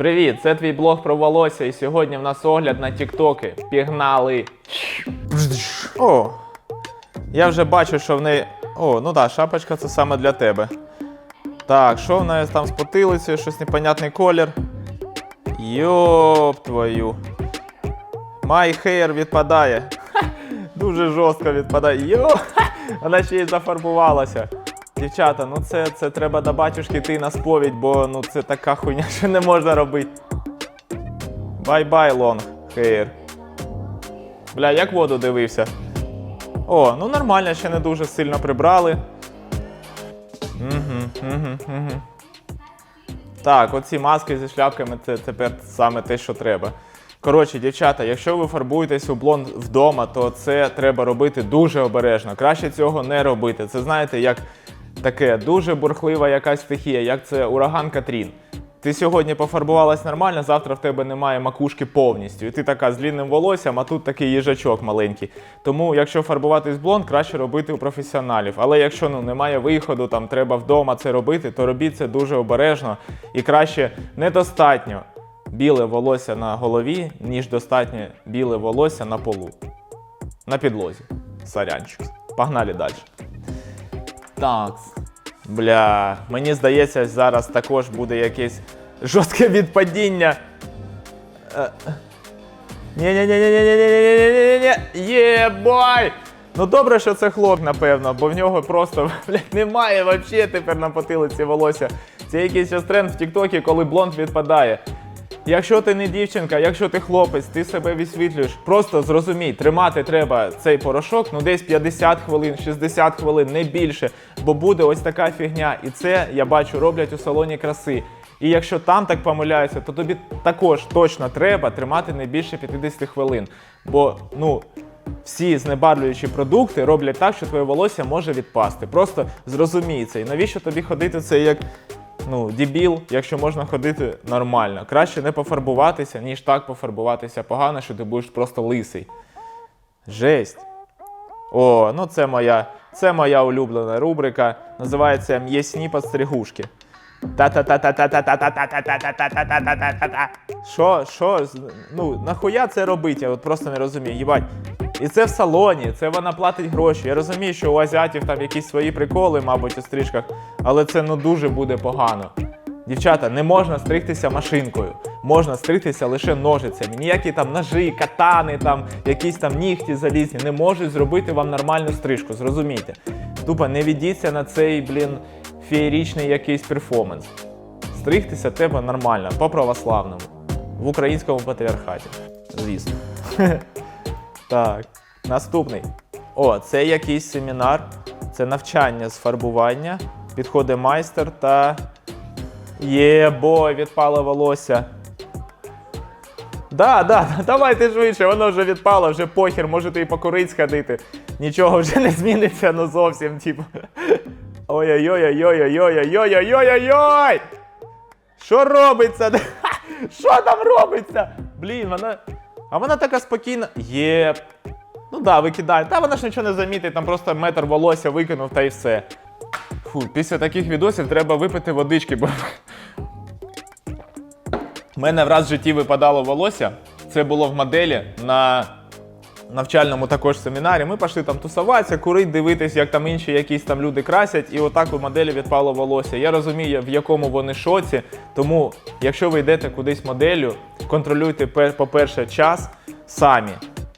Привіт, це твій блог про волосся, і сьогодні в нас огляд на тіктоки. Пігнали! О, я вже бачу, що в неї. О, ну так, шапочка це саме для тебе. Так, що в неї там з потилицею, щось непонятний колір. Йоп твою. My hair відпадає. Дуже жорстко відпадає. Йо! Вона ще й зафарбувалася. Дівчата, ну це, це треба до батюшки йти на сповідь, бо ну це така хуйня, що не можна робити. Бай-бай, long hair. Бля, як воду дивився. О, ну нормально, ще не дуже сильно прибрали. Угу, угу, угу. Так, оці маски зі шляпками це тепер саме те, що треба. Коротше, дівчата, якщо ви фарбуєтесь у блонд вдома, то це треба робити дуже обережно. Краще цього не робити. Це знаєте, як таке дуже бурхлива якась стихія, як це ураган Катрін. Ти сьогодні пофарбувалась нормально, завтра в тебе немає макушки повністю. І ти така з длінним волоссям, а тут такий їжачок маленький. Тому, якщо фарбуватись блонд, краще робити у професіоналів. Але якщо ну немає виходу, там треба вдома це робити, то робіть це дуже обережно і краще недостатньо біле волосся на голові, ніж достатньо біле волосся на полу. На підлозі. Сорянчик. Погнали далі. Так. Бля, мені здається, зараз також буде якесь жорстке відпадіння. ні ні ні ні ні ні ні Єбай! Ну добре, що це хлоп, напевно, бо в нього просто блядь, немає взагалі тепер на потилиці волосся. Це якийсь тренд в Тіктокі, коли блонд відпадає. Якщо ти не дівчинка, якщо ти хлопець, ти себе висвітлюєш, просто зрозумій, тримати треба цей порошок ну десь 50 хвилин, 60 хвилин, не більше, бо буде ось така фігня. І це я бачу роблять у салоні краси. І якщо там так помиляються, то тобі також точно треба тримати не більше 50 хвилин. Бо ну всі знебарлюючі продукти роблять так, що твоє волосся може відпасти. Просто зрозумій це. І навіщо тобі ходити це як ну, дебіл, якщо можна ходити нормально. Краще не пофарбуватися, ніж так пофарбуватися погано, що ти будеш просто лисий. Жесть. О, ну це моя, це моя улюблена рубрика. Називається М'ясні подстригушки. Та-та-та-та-та-та-та-та-та-та-та-та-та-та-та-та-та. Що, що? Ну, нахуя це робити? Я от просто не розумію. Їбать. І це в салоні, це вона платить гроші. Я розумію, що у азіатів там якісь свої приколи, мабуть, у стрижках, але це ну дуже буде погано. Дівчата, не можна стригтися машинкою, можна стригтися лише ножицями. Ніякі там ножи, катани, там якісь там нігті залізні не можуть зробити вам нормальну стрижку. Зрозумійте. Тупо не ведіться на цей, блін, феєрічний якийсь перформанс. Стригтися треба нормально, по-православному, в українському патріархаті. Звісно. Так, наступний. О, це якийсь семінар, це навчання з фарбування. Підходить майстер та. Єбой, відпало волосся. Да, да, давайте швидше, воно вже відпало, вже похер, можете і покурить сходити. Нічого вже не зміниться, ну зовсім, типу. Ой-ой-ой-ой-ой-ой-ой-ой-ой-ой-ой! Що робиться? Що там робиться? Блін, вона. А вона така спокійна. Є. Ну да, викидає. Та вона ж нічого не замітить, там просто метр волосся викинув та й все. Фу, після таких відосів треба випити водички, бо. У мене враз в житті випадало волосся. Це було в моделі на навчальному також семінарі. Ми пішли там тусуватися, курити, дивитись, як там інші якісь там люди красять, і отак у моделі відпало волосся. Я розумію, в якому вони шоці. Тому, якщо ви йдете кудись моделлю, контролюйте, по-перше, час самі.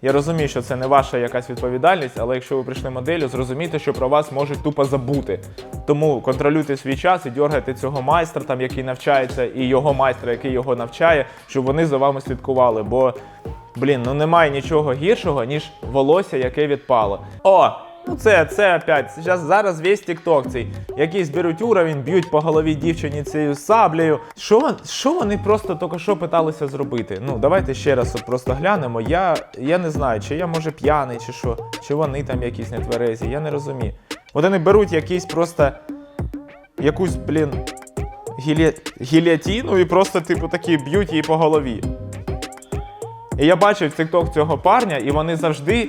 Я розумію, що це не ваша якась відповідальність, але якщо ви прийшли моделлю, зрозумійте, що про вас можуть тупо забути. Тому контролюйте свій час і дергайте цього майстра, там, який навчається, і його майстра, який його навчає, щоб вони за вами слідкували. Бо, блін, ну немає нічого гіршого, ніж волосся, яке відпало. О! Ну це, це опять. Зараз, зараз весь TikTok цей. Якийсь беруть уровень, б'ють по голові дівчині цією саблею. Що, що вони просто тільки що питалися зробити? Ну, давайте ще раз от просто глянемо. Я, я не знаю, чи я може п'яний, чи що, чи вони там якісь нетверезі, я не розумію. Вони беруть якийсь просто якусь, блін, гілі... гілятіну і просто, типу, такі б'ють її по голові. І я бачив TikTok цього парня, і вони завжди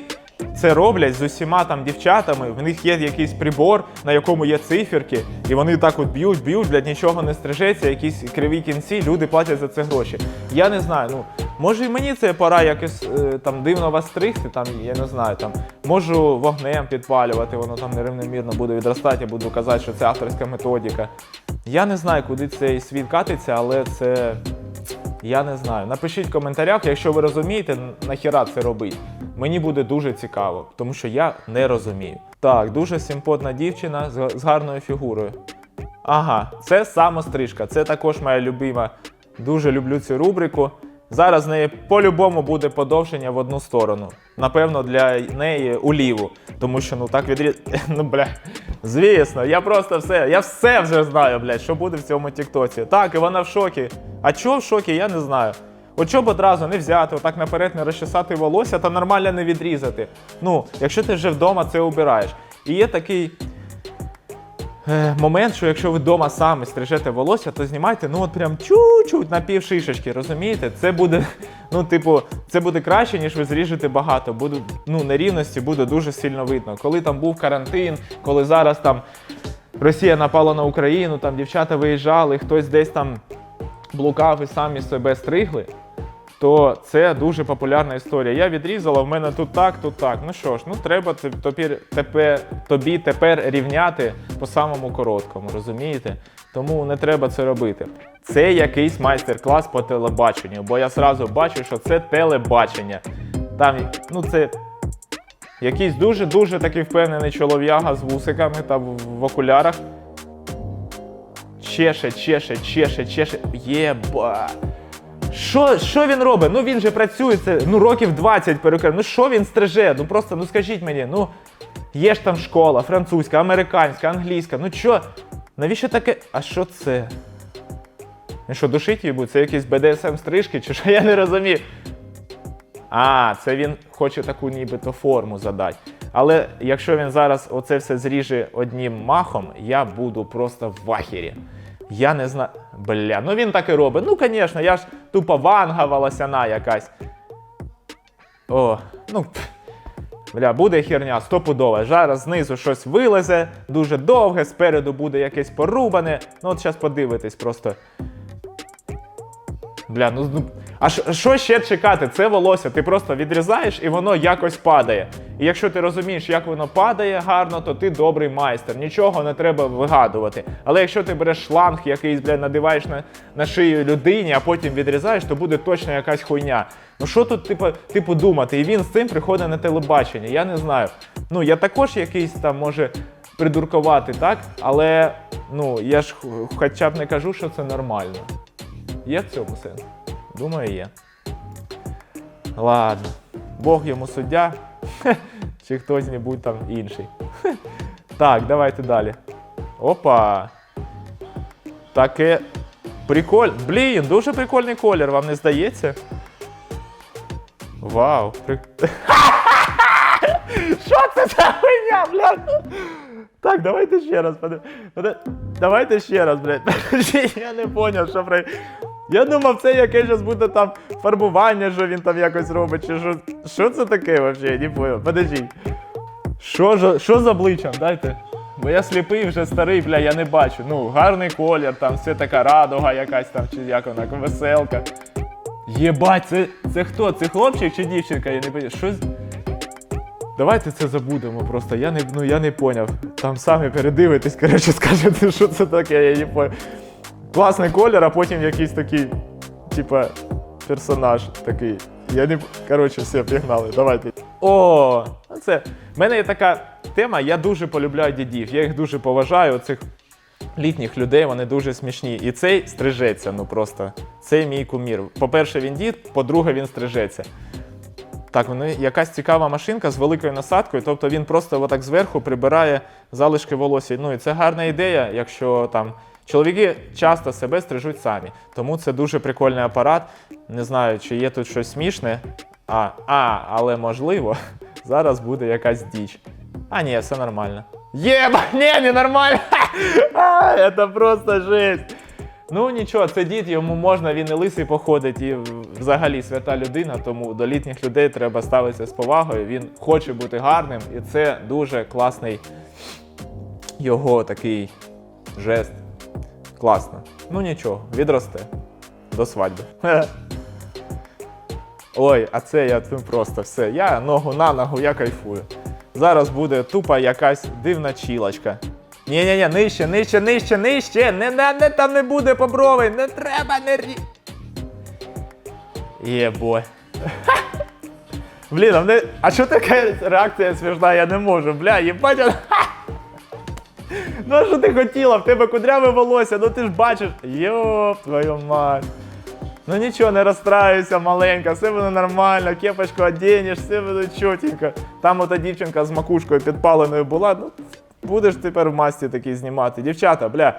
це роблять з усіма там дівчатами. В них є якийсь прибор, на якому є циферки, і вони так от б'ють, б'ють, блядь, нічого не стрижеться, якісь криві кінці, люди платять за це гроші. Я не знаю, ну може і мені це пора якось е, там дивно вас стригти, там я не знаю, там можу вогнем підпалювати, воно там нерівномірно буде відростати, я буду казати, що це авторська методика. Я не знаю, куди цей світ катиться, але це. Я не знаю. Напишіть в коментарях, якщо ви розумієте, нахіра це робить. Мені буде дуже цікаво, тому що я не розумію. Так, дуже симпотна дівчина з, гарною фігурою. Ага, це самострижка. Це також моя любима. Дуже люблю цю рубрику. Зараз з неї по-любому буде подовження в одну сторону. Напевно, для неї у ліву. Тому що ну так відріз. Ну, бля. Звісно, я просто все. Я все вже знаю, блядь, що буде в цьому Тіктоці. Так, і вона в шокі. А чого в шокі, я не знаю. От щоб одразу не взяти, отак наперед не розчесати волосся та нормально не відрізати. Ну, якщо ти вже вдома це обираєш. І є такий момент, що якщо ви вдома самі стрижете волосся, то знімайте, ну от прям чуть-чуть на пів шишечки, розумієте? Це буде, ну, типу, це буде краще, ніж ви зріжете багато. Буде, ну, нерівності буде дуже сильно видно. Коли там був карантин, коли зараз там Росія напала на Україну, там дівчата виїжджали, хтось десь там блукав і самі себе стригли. То це дуже популярна історія. Я відрізала, в мене тут так, тут так. Ну що ж, ну треба те- тепер, тепер, тобі тепер рівняти по самому короткому, розумієте? Тому не треба це робити. Це якийсь майстер-клас по телебаченню, бо я зразу бачу, що це телебачення. Там, ну це якийсь дуже-дуже такий впевнений чолов'яга з вусиками та в окулярах. Чеше, чеше, чеше, чеше. Єба. Що, що він робить? Ну він же працює це ну років 20 перукар. Ну що він стриже? Ну просто ну скажіть мені, ну є ж там школа, французька, американська, англійська. Ну що? Навіщо таке? А що це? Він що, душить її буде? Це якісь BDSM стрижки, чи що я не розумію. А, це він хоче таку нібито форму задати. Але якщо він зараз оце все зріже одним махом, я буду просто в ахері. Я не знаю. Бля, ну він так і робить. Ну, звісно, я ж тупо ванга волосяна якась. О, ну. Бля, буде херня стопудова. Зараз знизу щось вилезе, дуже довге, спереду буде якесь порубане. Ну, от зараз подивитись просто. Бля, ну, ну а що- ще чекати? Це волосся. Ти просто відрізаєш і воно якось падає. І якщо ти розумієш, як воно падає гарно, то ти добрий майстер. Нічого не треба вигадувати. Але якщо ти береш шланг, якийсь, бля, надиваєш на, на шию людині, а потім відрізаєш, то буде точно якась хуйня. Ну що тут, типу, типу, думати? І він з цим приходить на телебачення. Я не знаю. Ну, я також якийсь там може придуркувати, так? Але ну, я ж хоча б не кажу, що це нормально. Є в цьому сенс? Думаю, є. Ладно. Бог йому суддя. Чи хтось-небудь там інший. Так, давайте далі. Опа. Таке. Приколь. Блін, дуже прикольний колір, вам не здається? Вау. При... Що це за хуйня, блядь? Так, давайте ще раз. Давайте ще раз, блядь. Я не поняв, що про. Я думав, це яке зараз буде там фарбування, що він там якось робить, чи що. Що це таке взагалі? Я не поняв. Подожди. Що, ж- що з обличчям? Дайте. Бо я сліпий, вже старий, бля, я не бачу. Ну, гарний колір, там все така радуга якась там, чи як вона, веселка. Єбать, це, це хто? Це хлопчик чи дівчинка? Я не пам'ятаю. Що Давайте це забудемо просто. Я не, ну, я не поняв. Там самі передивитесь, коротше, скажете, що це таке, я не поняв. Класний колір, а потім якийсь такий, типа, персонаж такий. Я не. Коротше, все, пігнали, давайте. О, це. В мене є така тема, я дуже полюбляю дідів. Я їх дуже поважаю, оцих літніх людей, вони дуже смішні. І цей стрижеться, ну просто. Цей мій кумір. По-перше, він дід, по-друге, він стрижеться. Так, ну якась цікава машинка з великою насадкою, тобто він просто отак зверху прибирає залишки волосся. Ну і це гарна ідея, якщо там чоловіки часто себе стрижуть самі. Тому це дуже прикольний апарат. Не знаю, чи є тут щось смішне. А, а, але можливо, зараз буде якась діч. А, ні, все нормально. Єба, ні, не нормально. А, це просто жесть. Ну нічого, це дід, йому можна, він і лисий походить, і взагалі свята людина, тому до літніх людей треба ставитися з повагою. Він хоче бути гарним, і це дуже класний його такий жест. Класно. Ну нічого, відросте до свадьби. Ой, а це я ну, просто все. Я ногу на ногу, я кайфую. Зараз буде тупа якась дивна чілочка. ні ні ні нижче, нижче, нижче, нижче. Не, не, не, там не буде поброви, не треба, не рі. Єбой. Блін, а, а що така реакція смішна? Я не можу. Бля, їбать. Ну що ти хотіла? В тебе кудряве волосся, ну ти ж бачиш. Йоп, твою мать. Ну нічого, не розстраюйся, маленька, все буде нормально, кепочку одінеш, все буде чотенько. Там ота дівчинка з макушкою підпаленою була, ну будеш тепер в масті такий знімати. Дівчата, бля,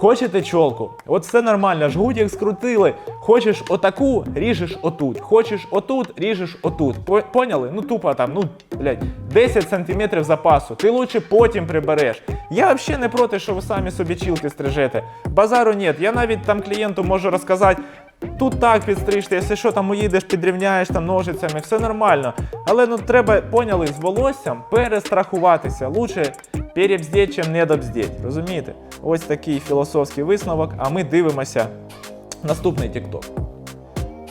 хочете чолку? От все нормально, жгутик скрутили. Хочеш отаку, ріжеш отут. Хочеш отут, ріжеш отут. Поняли? Ну тупо там, ну, блядь, 10 сантиметрів запасу. Ти лучше потім прибереш. Я взагалі не проти, що ви самі собі чілки стрижете. Базару нет. Я навіть там клієнту можу розказати. Тут так підстрижте, якщо що, там уїдеш, підрівняєш там ножицями, все нормально. Але ну треба, поняли, з волоссям перестрахуватися. Лучше перебздіть, чим недобздіть. Розумієте? Ось такий філософський висновок, а ми дивимося наступний TikTok.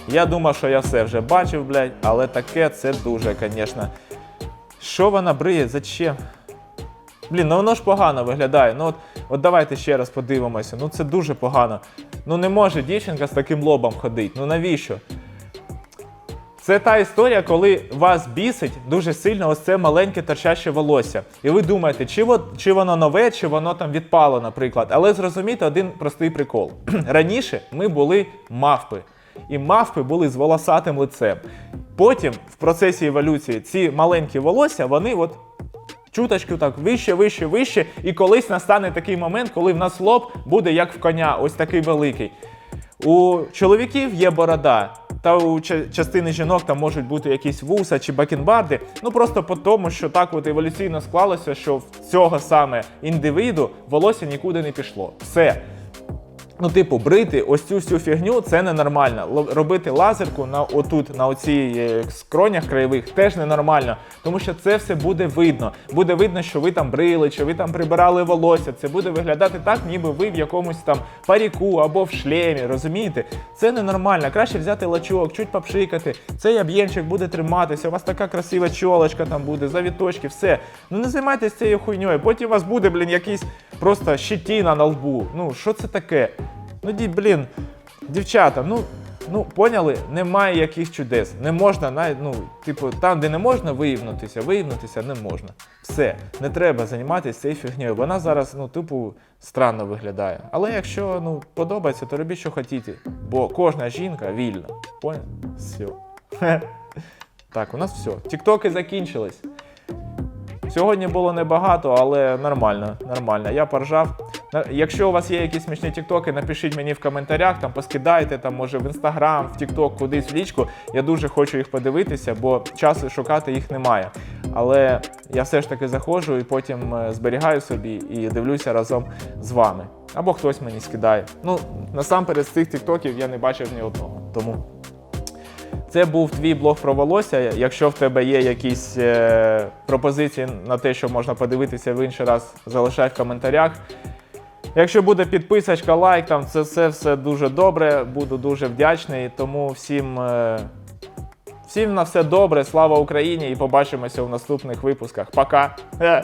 Я думав, що я все вже бачив, блядь, але таке це дуже, звісно. Що вона бриє? Зачем? Блін, ну воно ж погано виглядає. Ну от, от давайте ще раз подивимося. Ну це дуже погано. Ну не може дівчинка з таким лобом ходити. Ну навіщо? Це та історія, коли вас бісить дуже сильно ось це маленьке торчаще волосся. І ви думаєте, чи, во- чи воно нове, чи воно там відпало, наприклад. Але зрозумійте один простий прикол. Раніше ми були мавпи. І мавпи були з волосатим лицем. Потім, в процесі еволюції, ці маленькі волосся, вони от чуточку так вище, вище, вище. І колись настане такий момент, коли в нас лоб буде як в коня, ось такий великий. У чоловіків є борода, та у частини жінок там можуть бути якісь вуса чи бакенбарди. Ну просто по тому, що так от еволюційно склалося, що в цього саме індивіду волосся нікуди не пішло. Все. Ну, типу, брити ось цю всю фігню це ненормально. Робити лазерку на отут, на оцій е, скронях краєвих, теж ненормально. Тому що це все буде видно. Буде видно, що ви там брили, що ви там прибирали волосся. Це буде виглядати так, ніби ви в якомусь там паріку або в шлемі. Розумієте? Це ненормально. Краще взяти лачок, чуть попшикати. Цей об'ємчик буде триматися. У вас така красива чолочка там буде, завіточки, все. Ну не займайтесь цією хуйньою. Потім у вас буде, блін, якийсь просто щетіна на лбу. Ну, що це таке? Ну, ді, блін, дівчата, ну, ну поняли, немає яких чудес. Не можна, навіть, ну, типу, там, де не можна виївнутися, виївнутися не можна. Все, не треба займатися цією фігнею. Вона зараз, ну, типу, странно виглядає. Але якщо ну, подобається, то робіть, що хотіте. Бо кожна жінка вільна. Понял? Все. Так, у нас все. Тіктоки закінчились. Сьогодні було небагато, але нормально. нормально. Я поржав. Якщо у вас є якісь смішні тіктоки, напишіть мені в коментарях, там поскидайте, там, може в інстаграм, в тікток, кудись в лічку. Я дуже хочу їх подивитися, бо часу шукати їх немає. Але я все ж таки заходжу і потім е, зберігаю собі і дивлюся разом з вами. Або хтось мені скидає. Ну, насамперед, з цих тіктоків я не бачив ні одного. Тому це був твій блог про волосся. Якщо в тебе є якісь е, пропозиції на те, що можна подивитися в інший раз, залишай в коментарях. Якщо буде підписочка, лайк, там це все, все дуже добре, буду дуже вдячний. Тому всім, е, всім на все добре, слава Україні і побачимося в наступних випусках. Пока! Е.